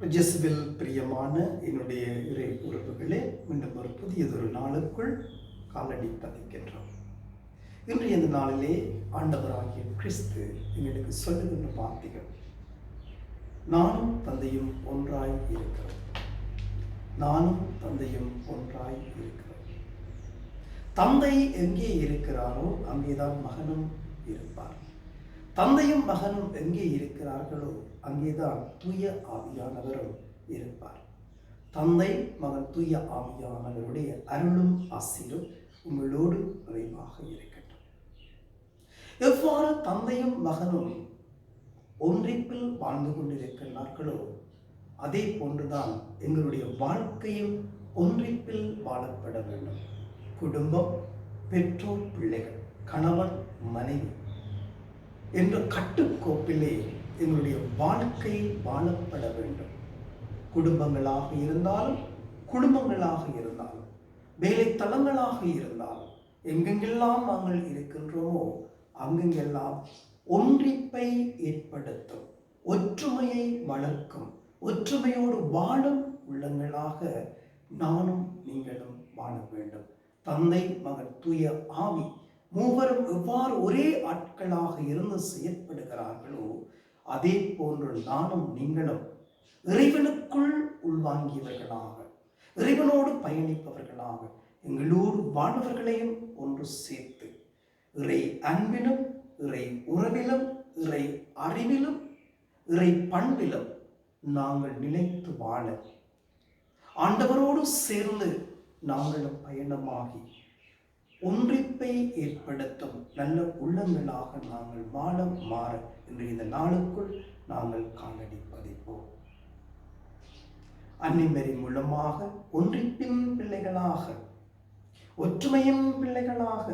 ஜெஸ்பில் பிரியமான என்னுடைய இறை உறவுகளே மீண்டும் ஒரு புதியதொரு நாளுக்குள் காலடி பதிக்கின்றோம். இன்றைய இந்த நாளிலே ஆண்டவராகிய கிறிஸ்து எங்களுக்கு சொல்லுகின்ற வார்த்தைகள் நானும் தந்தையும் ஒன்றாய் இருக்கிறோம். நானும் தந்தையும் ஒன்றாய் இருக்கிறோம். தந்தை எங்கே இருக்கிறாரோ அங்கேதான் மகனும் இருப்பார். தந்தையும் மகனும் எங்கே இருக்கிறார்களோ அங்கேதான் தூய ஆவியானவரும் இருப்பார். தந்தை மகன் தூய ஆவியானவருடைய அருளும் ஆசிரும் உங்களோடு நிறைவாக இருக்கட்டும். எவ்வாறு தந்தையும் மகனும் ஒன்றிப்பில் வாழ்ந்து கொண்டிருக்கிறார்களோ அதே போன்றுதான் எங்களுடைய வாழ்க்கையும் ஒன்றிப்பில் வாழப்பட வேண்டும். குடும்பம் பெற்றோர் பிள்ளைகள் கணவன் மனைவி என்ற கட்டுக்கோப்பிலே எங்களுடைய வாழ்க்கை வாழப்பட வேண்டும். குடும்பங்களாக இருந்தாலும் குடும்பங்களாக இருந்தாலும் வேலைத்தளங்களாக இருந்தாலும் எங்கெங்கெல்லாம் நாங்கள் இருக்கின்றோமோ அங்கெங்கெல்லாம் ஒன்றிப்பை ஏற்படுத்தும் ஒற்றுமையை வளர்க்கும் ஒற்றுமையோடு வாழும் உள்ளங்களாக நானும் நீங்களும் வாழ வேண்டும். தந்தை மகன் தூய ஆவி மூவரும் எவ்வாறு ஒரே ஆட்களாக இருந்து செயற்படுகிறார்களோ அதே போன்று நானும் நீங்களும் இறைவனுக்குள் உள்வாங்கியவர்களாக இறைவனோடு பயணிப்பவர்களாக எங்களோடு வாழ்வர்களையும் ஒன்று சேர்த்து இறை அன்பிலும் இறை உறவிலும் இறை அறிவிலும் இறை பண்பிலும் நாங்கள் நிலைத்து வாழ ஆண்டவரோடு சேர்ந்து நாங்களும் பயணமாகி ஒன்றிப்பை ஏற்படுத்தும் நல்ல உள்ளங்களாக நாங்கள் வாழ மாற என்று இந்த நாளுக்குள் நாங்கள் காலடி பதிப்போம் அன்னிமரி மூலமாக ஒன்றிப்பின் பிள்ளைகளாக ஒற்றுமையும் பிள்ளைகளாக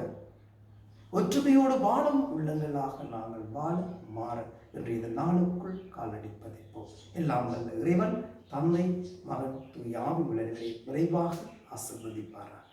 ஒற்றுமையோடு வாழும் உள்ளங்களாக நாங்கள் வாழ மாற என்று இந்த நாளுக்குள் காலடி பதிப்போம் எல்லாம் நல்ல இறைவன் தந்தை மகன் தூயாவி விளைவை விரைவாக ஆசிர்வதிப்பார்கள்